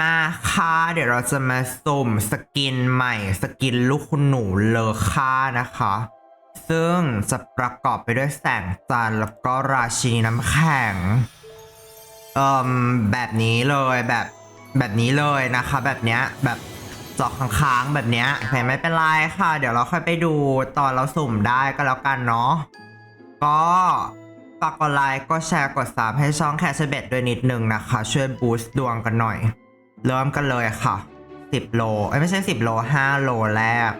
มาค่ะเดี๋ยวเราจะมาสุ่มสกินใหม่ สกินลูกคุณหนูเลอค่านะคะ ซึ่งจะประกอบไปด้วยแสงจันทร์แล้วก็ราชินีน้ำแข็งเอ่มแบบนี้เลยแบบแบบนี้เลยนะคะ แบบเนี้ยแบบจอกค้างๆแบบเนี้ยแต่ไม่เป็นไรค่ะ เดี๋ยวเราค่อยไปดูตอนเราสุ่มได้ก็แล้วกันเนาะก็ฝากกดไลค์ก็แชร์กดซับให้ช่องแคชเบตด้วยนิดนึงนะคะ ช่วยบูสต์ดวงกันหน่อย เริ่มกันเลยค่ะ 10 โลเอ้ยไม่ใช่ 10 โล 5 โลแรก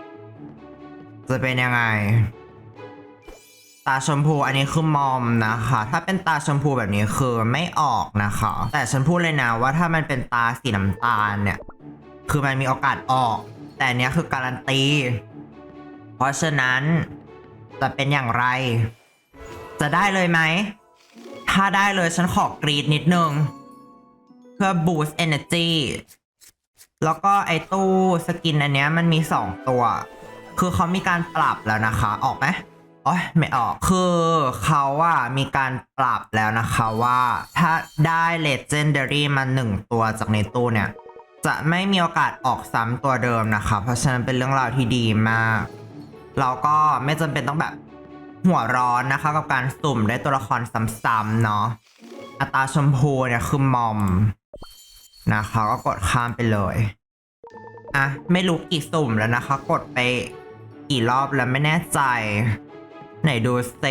จะเป็นยังไง ตาชมพูอันนี้คือมอมนะคะ ถ้าเป็นตาชมพูแบบนี้คือไม่ออกนะคะ แต่ฉันพูดเลยนะว่าถ้ามันเป็นตาสีน้ำตาลเนี่ย คือมันมีโอกาสออก แต่เนี้ยคือการันตี เพราะฉะนั้นจะเป็นอย่างไร จะได้เลยไหม ถ้าได้เลยฉันขอกรีดนิดนึง เพื่อ boost energy แล้วก็ไอตู้สกินอันเนี้ยมันมี2ตัว คือเขามีการปรับแล้วนะคะ ออกไหมอ๋อไม่ออก คือเขาว่ามีการปรับแล้วนะคะว่าถ้าได้ legendary มาหนึ่งตัวจากในตู้เนี่ย จะไม่มีโอกาสออกซ้ำตัวเดิมนะคะ เพราะฉะนั้นเป็นเรื่องราวที่ดีมากเราก็ไม่จำเป็นต้องแบบหัวร้อนนะคะ กับการสุ่มได้ตัวละครซ้ำๆเนาะอัตราชมพูเนี่ยคือมอม นะคะก็กดข้ามไปเลย อะ ไม่รู้กี่สุ่มแล้วนะคะ กดไปกี่รอบแล้วไม่แน่ใจ ไหนดูเซ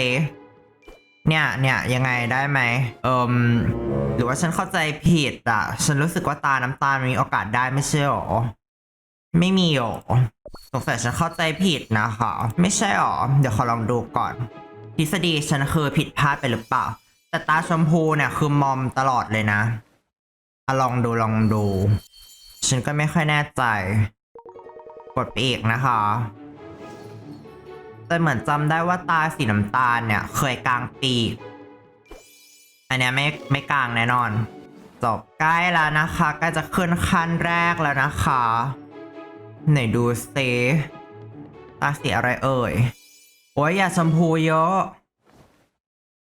เนี่ยเนี่ยยังไงได้ไหมเอิมหรือว่าฉันเข้าใจผิดอะ ฉันรู้สึกว่าตาน้ำตาลมีโอกาสได้ไม่ใช่หรอ ไม่มีหรอสงสัยฉันเข้าใจผิดนะคะ ไม่ใช่หรอ เดี๋ยวขอลองดูก่อน ทฤษฎีฉันคือผิดพลาดไปหรือเปล่า แต่ตาชมพูเนี่ยคือมอมตลอดเลยนะ อะลองดูลองดู ฉันก็ไม่ค่อยแน่ใจ กดไปอีกนะคะ แต่เหมือนจำได้ว่าตาสีน้ำตาลเนี่ย เคยกลางปีกอันเนี้ยไม่ไม่กลางแน่นอน จบใกล้แล้วนะคะใกล้จะขึ้นขั้นแรกแล้วนะคะ ไหนดูซิตาสีอะไรเอ่ย โอ้ยอย่าชมพูเยอะ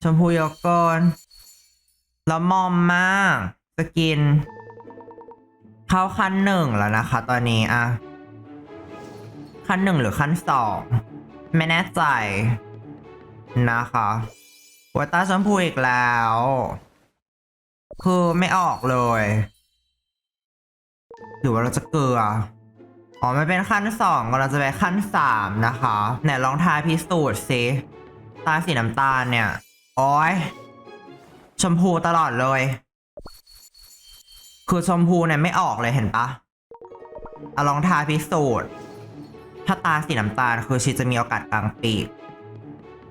ชมพูเยอะเกินแล้วมอมมาก สกิน เข้าขั้นหนึ่งแล้วนะคะ ตอนนี้อะขั้นหนึ่งหรือขั้นสองไม่แน่ใจ นะคะวัตตาชมพูอีกแล้ว คือไม่ออกเลยหรือว่าเราจะเกลืออ๋อไม่เป็นขั้นสองเราจะไปขั้นสามนะคะไหนลองทายพิสูจน์สิตาสีน้ำตาลเนี่ย โอ้ยชมพูตลอดเลย คือชมพูเนี่ยไม่ออกเลยเห็นปะเอาลองทายพิสูจน์ ถ้าตาสีน้ำตาลคือชีจะมีโอกาสกลางปีก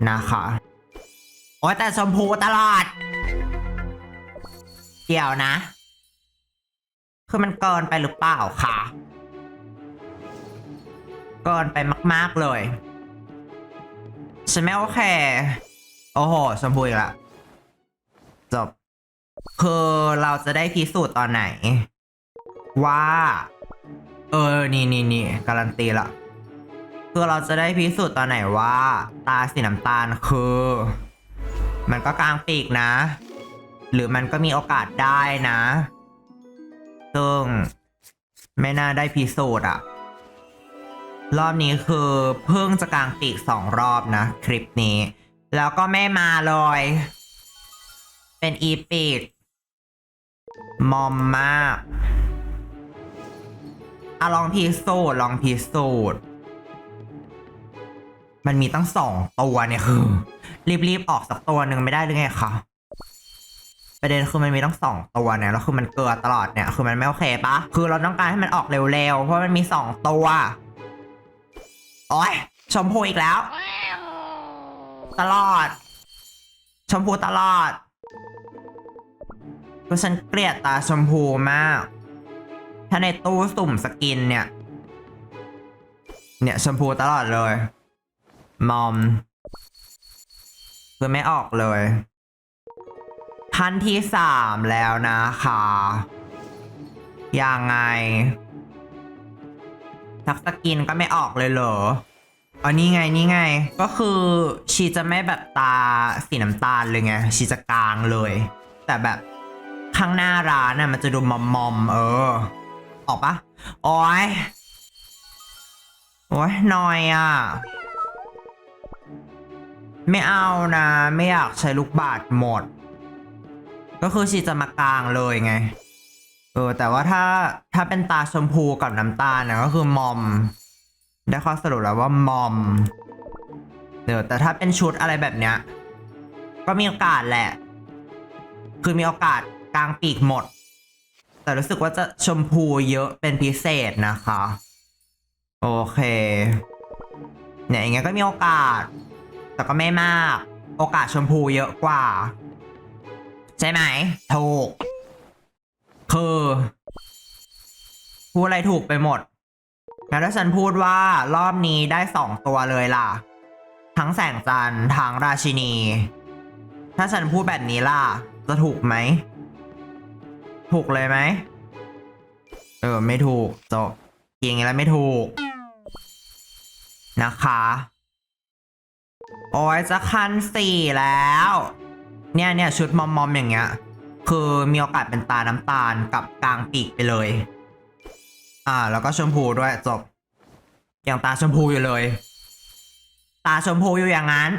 นะคะโอ้ยแต่ชมพูตลอด เดี๋ยวนะ คือมันเกินไปหรือเปล่าคะเกินไปมาก ๆ เลยฉันไม่โอเค โอ้โหชมพูอีกละ คือเราจะได้พิสูจน์ตอนไหน ว่า เออ นี่นี่นี่การันตีละคือเราจะได้พิสูจน์ตอนไหนว่า ตาสีน้ำตาลคือ มันก็กลางปีกนะ หรือมันก็มีโอกาสได้นะ ซึ่ง ไม่น่าได้พิสูจน์อะรอบนี้คือเพิ่งจะกลางปีกสองรอบนะ คลิปนี้ แล้วก็ไม่มาเลย เป็นอีปีก มอมมากอะลองพิสูจน์ลองพิสูจน์มันมีตั้งสองตัวเนี่ยคือ รีบๆออกสักตัวหนึ่งไม่ได้หรือไงคะประเด็นคือมันมีตั้งสองตัวเนี่ยแล้วคือมันเกลือตลอดเนี่ยคือมันไม่โอเคปะคือเราต้องการให้มันออกเร็วๆเพราะมันมีสองตัวโอ้ยชมพูอีกแล้ว ตลอด ชมพูตลอด คือฉันเกลียดตาชมพูมาก ถ้าในตู้สุ่มสกินเนี่ย เนี่ยชมพูตลอดเลย มอม คือไม่ออกเลยขั้นที่สามแล้วนะคะยังไงทักสกินก็ไม่ออกเลยเหรออ๋อนี่ไงนี่ไง ก็คือชีจะไม่แบบตาสีน้ำตาลเลยไงชีจะกลางเลย แต่แบบ ข้างหน้าร้านน่ะมันจะดูมอมมอมเออ ออกปะโอ้ยโอ้ยนอยอะ ไม่เอานะ ไม่อยากใช้ลูกบาศก์หมด ก็คือชีจะมากลางเลยไง เออ แต่ว่าถ้าถ้าเป็นตาชมพูกับน้ำตาลนะก็คือมอม ได้ข้อสรุปแล้วว่ามอมเดี๋ยวแต่ถ้าเป็นชุดอะไรแบบเนี้ย ก็มีโอกาสแหละ คือมีโอกาส กลางปีกหมด แต่รู้สึกว่าจะชมพูเยอะเป็นพิเศษนะคะ โอเค เนี่ยอย่างเงี้ยก็มีโอกาส แต่ก็ไม่มาก โอกาสชมพูเยอะกว่า ใช่ไหม ถูก คือพูดอะไรถูกไปหมดงั้นถ้าฉันพูดว่ารอบนี้ได้สองตัวเลยล่ะ ทั้งแสงจันทร์ทั้งราชินี ถ้าฉันพูดแบบนี้ล่ะ จะถูกไหม ถูกเลยไหม เออ ไม่ถูกจบอย่างแล้วไม่ถูก นะคะ โอ้ยจะคันสี่แล้ว เนี่ยเนี่ยชุดมอมมอมอย่างเงี้ย คือมีโอกาสเป็นตาน้ำตาลกับกลางปีกไปเลย อ่า แล้วก็ชมพูด้วยจบ อย่างตาชมพูอยู่เลย ตาชมพูอยู่อย่างนั้น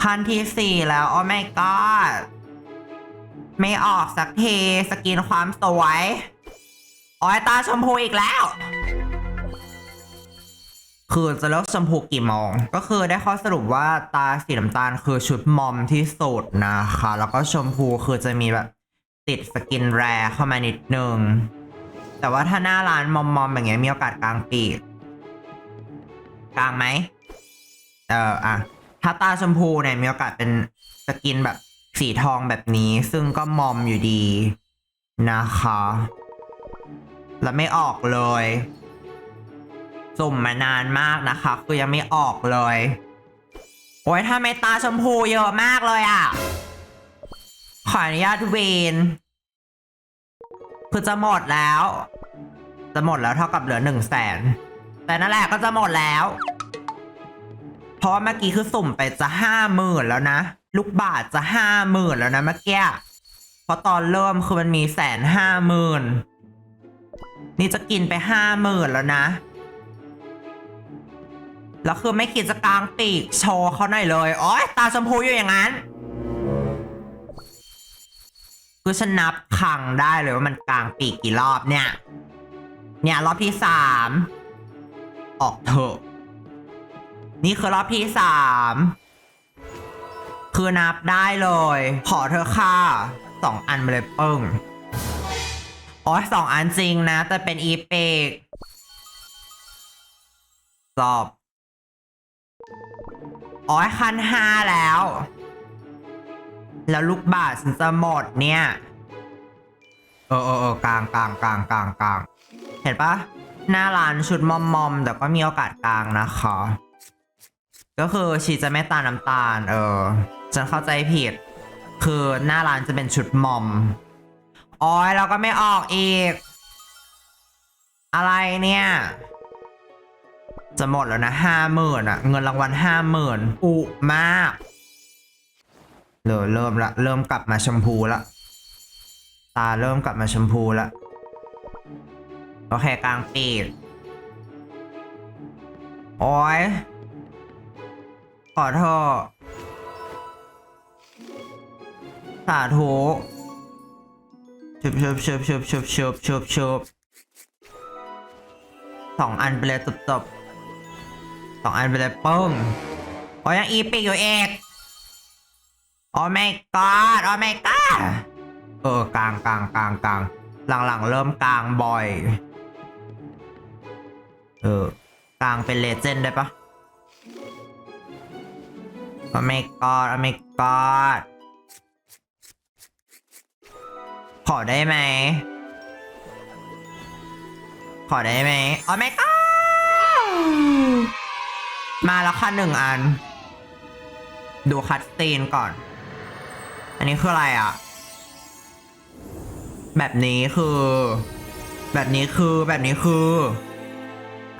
พันที่สี่แล้ว โอ้ไม่กอด ไม่ออกสักทีสกินความสวยอ้ยตาชมพูอีกแล้ว คือจะเลือกชมพูกี่โมง ก็คือได้ข้อสรุปว่าตาสีน้ำตาลคือชุดมอมที่สุดนะคะ แล้วก็ชมพูคือจะมีแบบติดสกินแรเข้ามานิดนึง แต่ว่าถ้าหน้าร้านมอมมอมอย่างเงี้ยมีโอกาสกลางปีกกลางไหมเอออะถ้าตาชมพูเนี่ยมีโอกาสเป็นสกินแบบ สีทองแบบนี้ซึ่งก็มอมอยู่ดีนะคะ แล้วไม่ออกเลย สุ่มมานานมากนะคะ คือยังไม่ออกเลย โอ้ยทำไมตาชมพูเยอะมากเลยอะ ขออนุญาตเวนคือจะหมดแล้ว จะหมดแล้วเท่ากับเหลือหนึ่งแสน แต่นั่นแหละก็จะหมดแล้ว เพราะเมื่อกี้คือสุ่มไปจะห้าหมื่นแล้วนะ ลูกบาทจะห้าหมื่นแล้วนะเมื่อกี้เพราะตอนเริ่มคือมันมีแสนห้าหมื่นนี่จะกินไปห้าหมื่นแล้วนะ แล้วคือไม่คิดจะกลางปีกโชว์เขาหน่อยเลยโอ๊ยตาชมพูอยู่อย่างนั้นคือฉันนับครั้งได้เลยว่ามันกลางปีกกี่รอบเนี่ย เนี่ยรอบที่สามออกเถอะ นี่คือรอบที่สาม คือนับได้เลย ขอเธอค่ะสองอันไปเลยเปึ้งอ๋อสองอันจริงนะ แต่เป็นอีเปกสอบอ๋อคันห้าแล้ว แล้วลูกบาศก์ฉันจะหมดเนี่ย เออเออเออกลางกลางกลางกลางกลางเห็นปะหน้าร้านชุดมอมมอมแต่ก็มีโอกาสกลางนะคะ ก็คือชีจะไม่ตาน้ำตาล เออ ฉันเข้าใจผิด คือหน้าร้านจะเป็นชุดมอมอ๋อยเราก็ไม่ออกอีก อะไรเนี่ย จะหมดแล้วนะห้าหมื่นอะเงินรางวัลห้าหมื่นอุมากเดี๋ยวเริ่มละเริ่มกลับมาชมพูละตาเริ่มกลับมาชมพูละโอเคกลางปีกโอ้ยขอโทษาธุชุบชุบชุบชุบชุบชุบชุบชุบสองอันไปเลยจบจบสองอันไปเลยปึ้งโอ้ยังอีปีกอยู่เอกโอ้ไม่กอดโอ้ไม่กอดเออกลางกลางกลางกลางหลังๆเริ่มกลางบ่อย เออกลางเป็นเลเจนด์ได้ปะโอ้ไม่กอดโอ้ไม่กอด ขอได้ไหม ขอได้ไหมโอ้ไม่กอดมาแล้วค่ะหนึ่งอัน ดูคัดซีนก่อน อันนี้คืออะไรอะ แบบนี้คือ แบบนี้คือแบบนี้คือ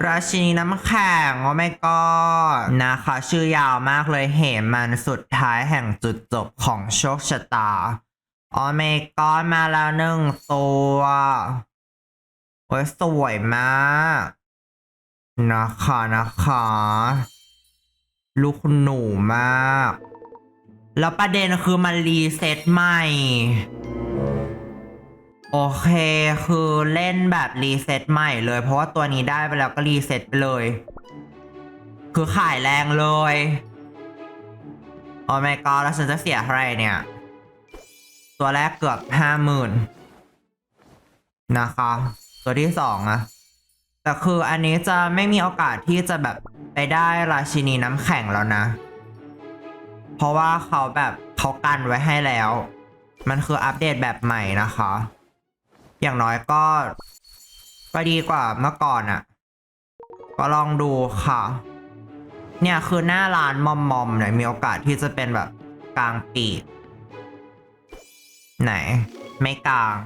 ราชินีน้ำแข็งโอ้ไม่ก็นะคะชื่อยาวมากเลยเหมันสุดท้ายแห่งจุดจบของโชคชะตา อ๋อเมกอนมาแล้วหนึ่งตัวโอ้ยสวยมากนะคะนะคะ ลูกคุณหนูมาก แล้วประเด็นคือมันรีเซ็ตใหม่ โอเคคือเล่นแบบรีเซ็ตใหม่เลย เพราะว่าตัวนี้ได้ไปแล้วก็รีเซ็ตไปเลย คือขายแรงเลย โอ้ my god แล้วฉันจะเสียเท่าไรเนี่ย ตัวแรกเกือบห้าหมื่นนะคะ ตัวที่สองอะแต่คืออันนี้จะไม่มีโอกาสที่จะแบบไปได้ราชินีน้ำแข็งแล้วนะ เพราะว่าเขาแบบเขากันไว้ให้แล้ว มันคืออัปเดตแบบใหม่นะคะ อย่างน้อยก็ก็ดีกว่าเมื่อก่อนอะก็ลองดูค่ะ เนี่ยคือหน้าร้านมอมมอมๆเนี่ยมีโอกาสที่จะเป็นแบบกลางปีก ไหน ไม่กลาง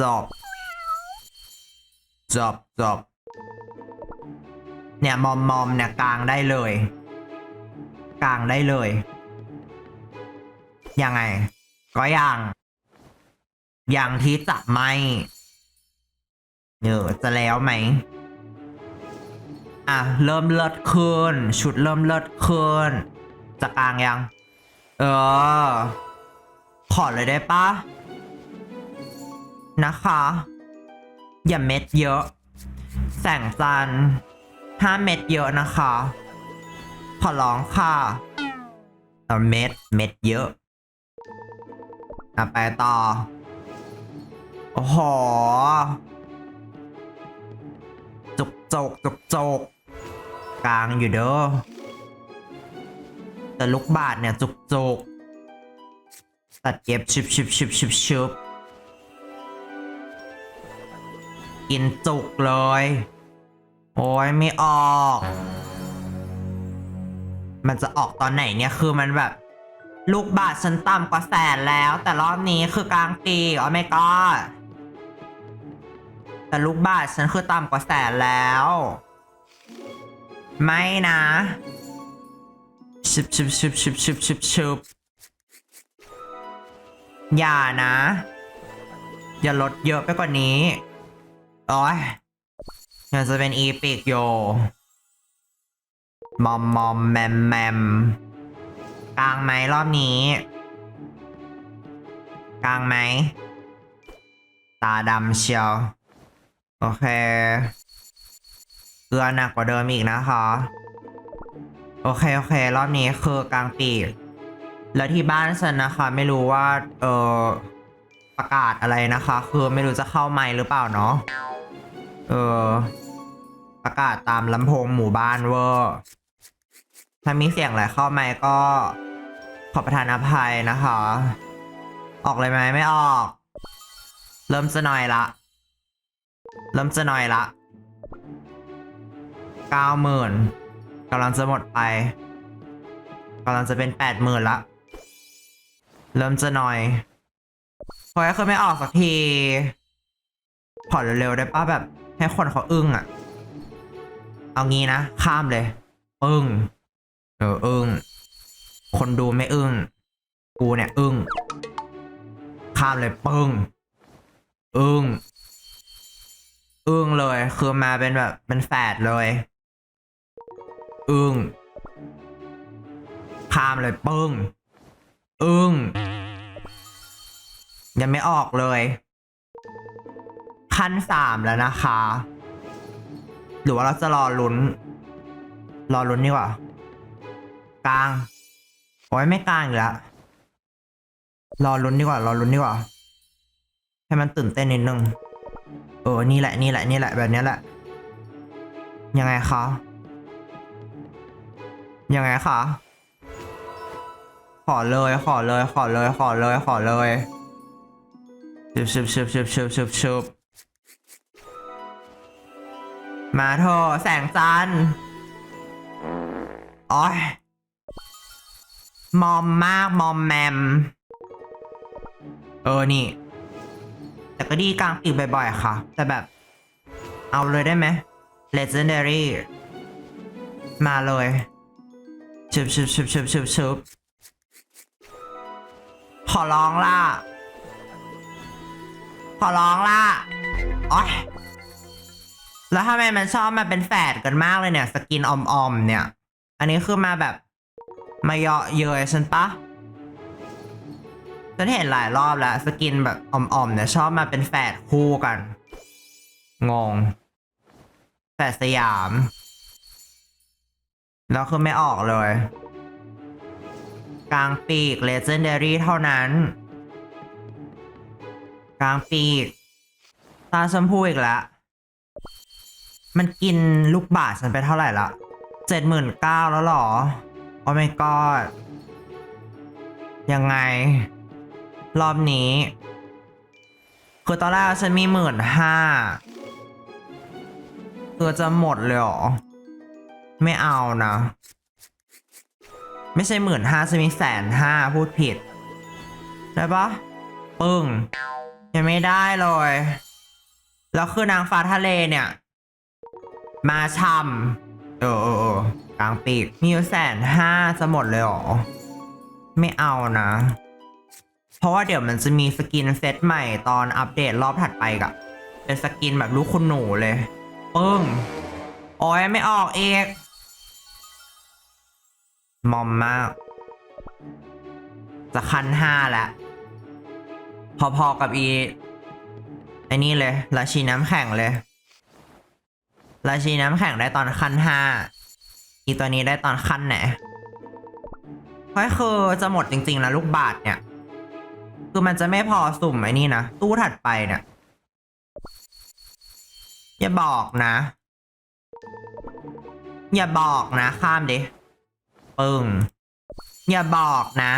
จบ จบจบ เนี่ยมอมมอมเนี่ยกลางได้เลย กลางได้เลย ยังไง ก็ยังยังที่จะไม่เนอจะแล้วไหม อะ เริ่มเลิศขึ้น ชุดเริ่มเลิศขึ้น จะกลางยัง เออ ขอเลยได้ปะนะคะ อย่าเม็ดเยอะ แสงจันห้าเม็ดเยอะนะคะ ขอร้องค่ะแต่เม็ดเม็ดเยอะอะไปต่อ โอ้โห จุกจกจุกจกกลางอยู่เด้อ แต่ลูกบาทเนี่ยจุกจก ตัดเย็บชิบชิบชิบชิบชิบกินจุกเลย โอ้ยไม่ออก มันจะออกตอนไหนเนี่ยคือมันแบบ ลูกบาทฉันต่ำกว่าแสนแล้ว แต่รอบนี้คือกลางปีอ๋อไม่ก็แต่ลูกบาทฉันคือต่ำกว่าแสนแล้ว ไม่นะชิบชิบชิบชิบชิบชิบชิบ อย่านะ อย่าลดเยอะไปกว่านี้โอ้ยยังจะเป็นอีพิกโยมอมมอมแมมแมมกลางไหมรอบนี้ กลางไหม ตาดำเชียว โอเคเกลือหนักกว่าเดิมอีกนะคะ โอเค โอเค รอบนี้คือกลางปีก แล้วที่บ้านฉันนะคะ ไม่รู้ว่าเออประกาศอะไรนะคะ คือไม่รู้จะเข้าไมค์หรือเปล่าเนาะเออประกาศตามลำโพงหมู่บ้านเวอร์ถ้ามีเสียงอะไรเข้าไมค์ก็ขอประทานอภัยนะคะ ออกเลยไหมไม่ออก เริ่มจะหน่อยละ เริ่มจะหน่อยละเก้าหมื่นกำลังจะหมดไปกำลังจะเป็นแปดหมื่นละ เริ่มจะหน่อยพอยคือไม่ออกสักทีขอนเร็วๆได้ป้าแบบ ให้คนเขาอึ้งอะเอางี้นะ ข้ามเลยอึ้งเอออึ้งคนดูไม่อึ้งกูเนี่ยอึ้งข้ามเลยปึ้งอึ้งอึ้งเลย คือมาเป็นแบบเป็นแฝดเลยอึ้งข้ามเลยปึ้ง อึ้งยังไม่ออกเลย ขั้นสามแล้วนะคะ หรือว่าเราจะรอลุ้น รอลุ้นดีกว่า กลางโอ้ยไม่กลางอีกแล้วรอลุ้นดีกว่ารอลุ้นดีกว่า ให้มันตื่นเต้นนิดนึงเออนี่แหละนี่แหละนี่แหละแบบนี้แหละ ยังไงคะยังไงคะ ขอเลย ขอเลย ขอเลย ขอเลย ขอเลยชึบชึบชึบชึบชึบชึบชึบมาเถอะแสงจันทร์โอ้ยมอมมาก มอมแมม เออ นี่ แต่ก็ดีกลางปีกบ่อยๆ ค่ะ แต่แบบ เอาเลยได้ไหม legendary มาเลยชึบชึบชึบชึบชึบชึบ อร้องล่ะ ขอร้องล่ะโอ๊ยแล้วทำไมมันชอบมาเป็นแฝดกันมากเลยเนี่ย สกินออมๆเนี่ย อันนี้คือมาแบบ มาเยาะเย้ยฉันปะฉันเห็นหลายรอบแล้ว สกินแบบออมๆเนี่ยชอบมาเป็นแฝดคู่กัน งง แฝดสยาม แล้วคือไม่ออกเลย กลางปีก Legendary เท่านั้น กลางปีก ตาชมพูอีกแล้ว มันกินลูกบาศฉันไปเท่าไหร่ละเจ็ดหมื่นเก้าแล้วหรอ โอ้ my god ยังไง รอบนี้ คือตอนแรกฉันมีหมื่นห้าคือจะหมดเลยหรอ ไม่เอานะ ไม่ใช่หมื่นห้าจะมีแสนห้าพูดผิด ได้ปะปึ้งยังไม่ได้เลย แล้วคือนางฟ้าทะเลเนี่ย มาช่ำเออเออเออกลางปีกมีอยู่แสนห้าจะหมดเลยหรอ ไม่เอานะ เพราะว่าเดี๋ยวมันจะมีสกินเซตใหม่ตอนอัปเดตรอบถัดไปกับเป็นสกินแบบลูกคุณหนูเลย ปึ้งโอ้ยไม่ออกเอก มอมมาก จะคันห้าแล้วพอๆกับอีไอ้นี่เลย ราชีน้ำแข็งเลย ราชีน้ำแข็งได้ตอนคันห้าอีตัวนี้ได้ตอนคันไหนก็คือจะหมดจริงๆนะลูกบาทเนี่ย คือมันจะไม่พอสุ่มไอ้นี่นะ ตู้ถัดไปเนี่ยอย่าบอกนะ อย่าบอกนะข้ามดิ ปึ้งอย่าบอกนะ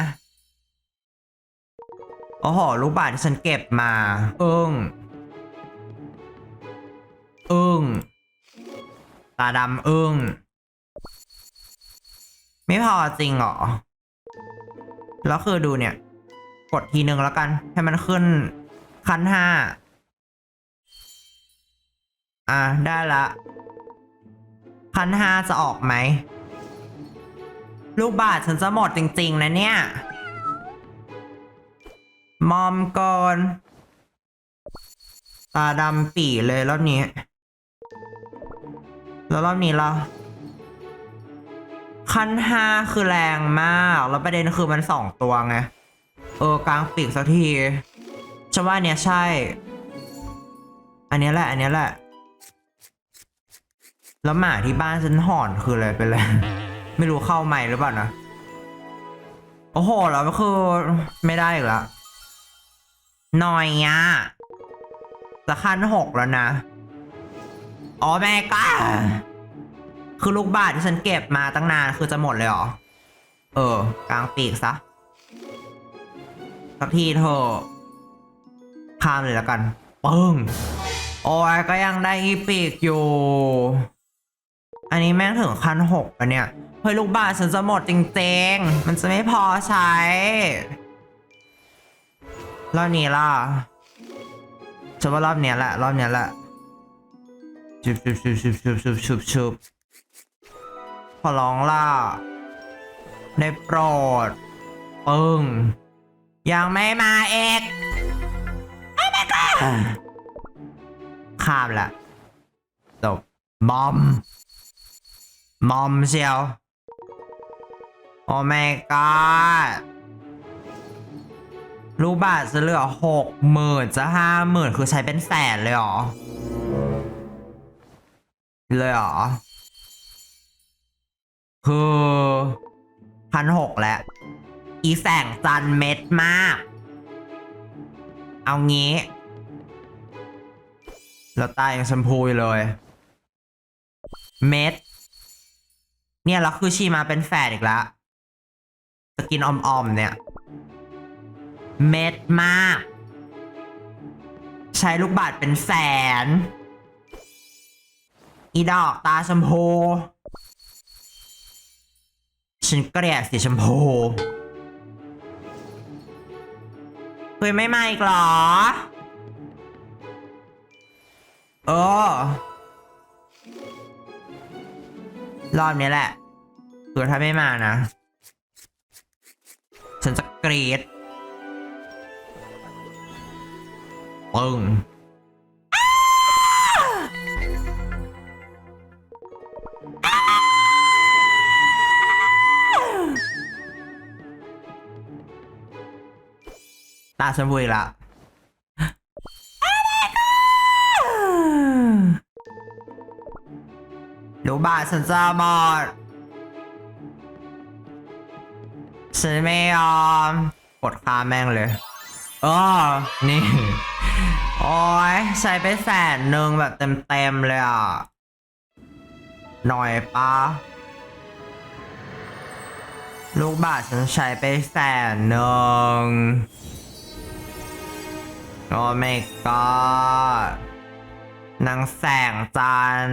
โอ้โห ลูกบาศก์ที่ฉันเก็บมา อึ้ง อึ้ง ตาดำอึ้ง ไม่พอจริงเหรอ แล้วคือดูเนี่ย กดทีนึงแล้วกัน ให้มันขึ้นคันห้า อะ ได้ละ คันห้าจะออกไหม ลูกบาทฉันจะหมดจริง ๆ นะเนี่ย มอมก่อน ตาดำปี่เลยรอบนี้ แล้วรอบนี้ล่ะขั้นห้าคือแรงมาก แล้วประเด็นคือมันสองตัวไง เออกลางปีกสักทีฉันว่าเนี้ยใช่ อันนี้แหละ อันนี้แหละ แล้วหมาที่บ้านฉันหอนคืออะไรเป็นไร ไม่รู้เข้าใหม่หรือเปล่านะ โอ้โหแล้วก็คือไม่ได้อีกแล้วหน่อยอะจะขั้นหกแล้วนะ อ๋อแม่ก้าคือลูกบาทที่ฉันเก็บมาตั้งนานคือจะหมดเลยเหรอ เออ กลางปีกซะ สักทีเถอะข้ามเลยแล้วกันปึ้งโอ้ยก็ยังได้อีปีกอยู่ อันนี้แม่งถึงคันหกอะเนี่ย ฮ้ยลูกบาศก์ฉันจะหมดจริงๆ มันจะไม่พอใช้ รอบนี้ล่ะฉันว่ารอบเนี้ยแหละ รอบเนี้ยแหละชุบชุบชุบชุบชุบชุบชุบชุบขอร้องล่ะได้โปรดปึ้งยังไม่มาเอกไม่ไม่กข้ามละจบบอมมอมเชียว โอ้แม่ก็รูบาทจะเหลือหกหมื่นจะห้าหมื่นคือใช้เป็นแสนเลยเหรอ เลยเหรอ คือพันหกแล้ว อีแสงจันเม็ดมาก เอางี้แล้วตายยังชมพูเลย เม็ด เนี่ยแล้วคือชีมาเป็นแฝดอีกแล้ว สกินออมๆเนี่ย เม็ดมาก ใช้ลูกบาทเป็นแสน อีดอกตาชมพู ฉันเกลียดสีชมพูเฮ้ยไม่มาอีกหรอ เออ รอบนี้แหละคือถ้าไม่มานะ ฉันจะกรีดปึ้งตาฉันบุยละรู้บ้าฉันจะมอด ฉันไม่ยอมกดค้าแม่งเลยเออนี่ โอ้ยใช้ไปแสนหนึ่งแบบเต็มๆเลยอะ หน่อยปะลูกบาทฉันใช้ไปแสนหนึ่งโอ้ไม่ก็นางแสงจัน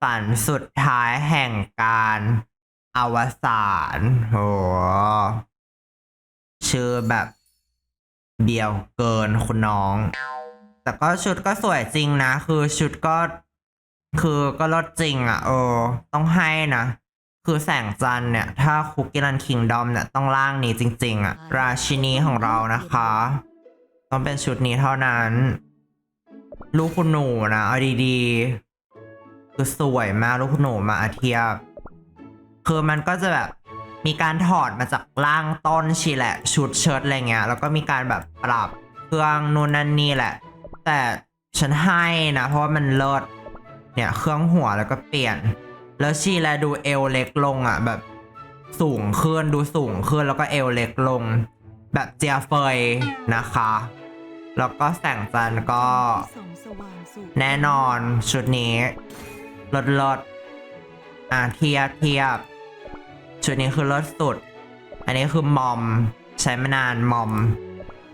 ฝันสุดท้ายแห่งการ อวสานโหชื่อแบบเบียวเกินคุณน้อง แต่ก็ชุดก็สวยจริงนะ คือชุดก็ คือก็ลดจริงอะ่ะ เออ ต้องให้นะ คือแสงจันเนี่ย ถ้าคุกกี้รันคิงดอมเนี่ย ต้องร่างนี้จริง ๆอะ่ะ ราชินีของเรานะคะ ต้องเป็นชุดนี้เท่านั้น ลูกคุณหนูนะ เอาดีๆ คือสวยมากลูกคุณหนูมาอาเทียบ คือมันก็จะแบบมีการถอดมาจากล่างต้นชีแหละ ชุดเชิ้ตอะไรเงี้ยแล้วก็มีการแบบปรับเครื่องนู่นนั่นนี่แหละ แต่ฉันให้นะ เพราะว่ามันเลิศเนี่ยเครื่องหัวแล้วก็เปลี่ยน แล้วชีแลดูเอวเล็กลงอะแบบสูงขึ้นดูสูงขึ้นแล้วก็เอวเล็กลง แบบเจียเฟยนะคะ แล้วก็แสงจันก็ แน่นอนชุดนี้ลดลดอะเทียบเทียบ ชุดนี้คือลดสุด อันนี้คือมอม ใช้มานานมอม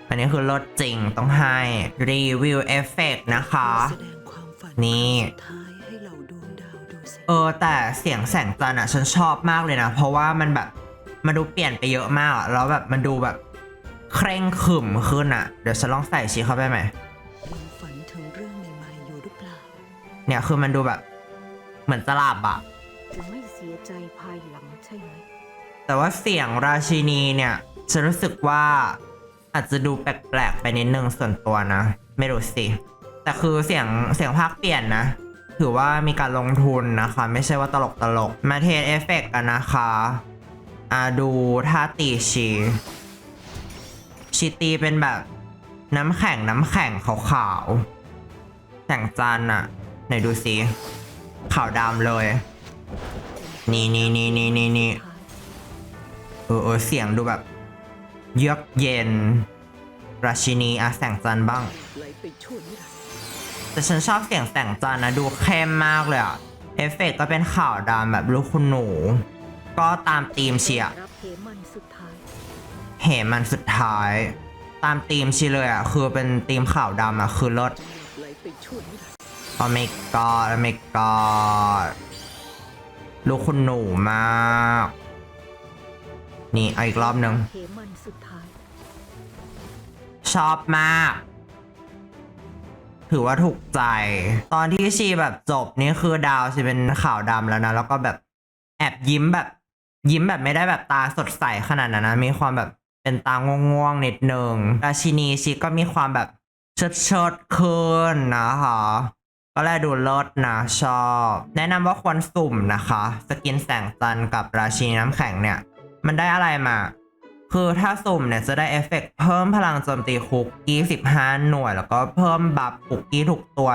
อันนี้คือลดจริงต้องให้ รีวิวเอฟเฟกนะคะ นี่เออแต่เสียงแสงจันทร์อะฉันชอบมากเลยนะ เพราะว่ามันแบบมันดูเปลี่ยนไปเยอะมากอะแล้วแบบมันดูแบบเคร่งขรึมขึ้นอะ เดี๋ยวฉันลองใส่ชีเข้าไปไหมเรื่องใหม่ๆอยู่หรือเปล่าเนี่ยคือมันดูแบบ เหมือนจะหลับอะจะไม่เสียใจภายหลังใช่ไหม แต่ว่าเสียงราชินีเนี่ยฉันรู้สึกว่าอาจจะดูแปลกๆไปนิดนึงส่วนตัวนะ ไม่รู้สิ แต่คือเสียงเสียงภาคเปลี่ยนนะ ถือว่ามีการลงทุนนะคะ ไม่ใช่ว่าตลกตลกมาเทสเอฟเฟกต์กันนะคะอาดูท่าตีชีชีตีเป็นแบบน้ำแข็งน้ำแข็งขาวๆแสงจันอะไหนดูสิขาวดำเลย นี่นี่นี่นี่นี่นี่ เออเออเสียงดูแบบ เยือกเย็น ราชินีอะแสงจันบ้าง แต่ฉันชอบเสียงแสงจันนะดูเข้มมากเลยอะเอฟเฟกต์ก็เป็นขาวดำแบบลูกคุณหนู ก็ตามธีมเชียเฮมันสุดท้ายเหมันสุดท้าย ตามธีมชีเลยอะคือเป็นธีมขาวดำอะคือรถไหลดร์โอเมกอดโอเมกอดลูกคุณหนูมาก นี่เอาอีกรอบหนึ่งเฮมันสุดท้าย ชอบมาก ถือว่าถูกใจ ตอนที่ชีแบบจบนี่คือดาวชีเป็นขาวดำแล้วนะ แล้วก็แบบแอบยิ้มแบบ ยิ้มแบบไม่ได้แบบตาสดใสขนาดนั้นนะ มีความแบบเป็นตาง่วงๆนิดนึงราชินีชีก็มีความแบบเชิดเชิดๆขึ้นนะคะก็แลดูเลิศนะชอบ แนะนำว่าควรสุ่มนะคะ สกินแสงจันกับราชินีน้ำแข็งเนี่ย มันได้อะไรมา คือถ้าสุ่มเนี่ยจะได้เอฟเฟกต์เพิ่มพลังโจมตีคุกกี้ 15 หน่วย แล้วก็เพิ่มบัฟคุกกี้ทุกตัว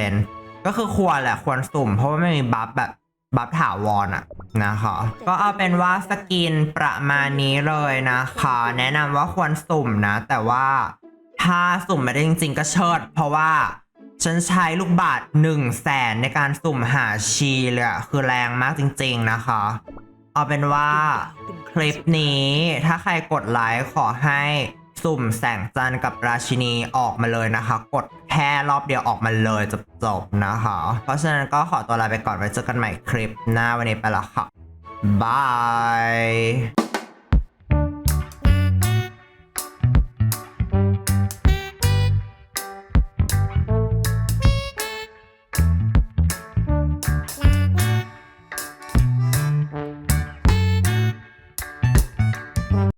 1%ก็คือควรแหละควรสุ่ม เพราะว่าไม่มีบัฟแบบบัฟถาวรอะนะคะ ก็เอาเป็นว่าสกินประมาณนี้เลยนะคะ แนะนำว่าควรสุ่มนะ แต่ว่าถ้าสุ่มไม่ได้จริง ๆ ก็เชิด เพราะว่าฉันใช้ลูกบาท1 0 0 0 0แสนในการสุ่มหาชีเลยคือแรงมากจริง ๆ นะคะ เอาเป็นว่าคลิปนี้ถ้าใครกดไลค์ขอให้สุ่มแสงจันทร์กับราชินีออกมาเลยนะคะ กดแค่รอบเดียวออกมาเลยจบๆนะคะ เพราะฉะนั้นก็ขอตัวลาไปก่อนไว้เจอกันใหม่คลิปหน้าวันนี้ไปละค่ะบาย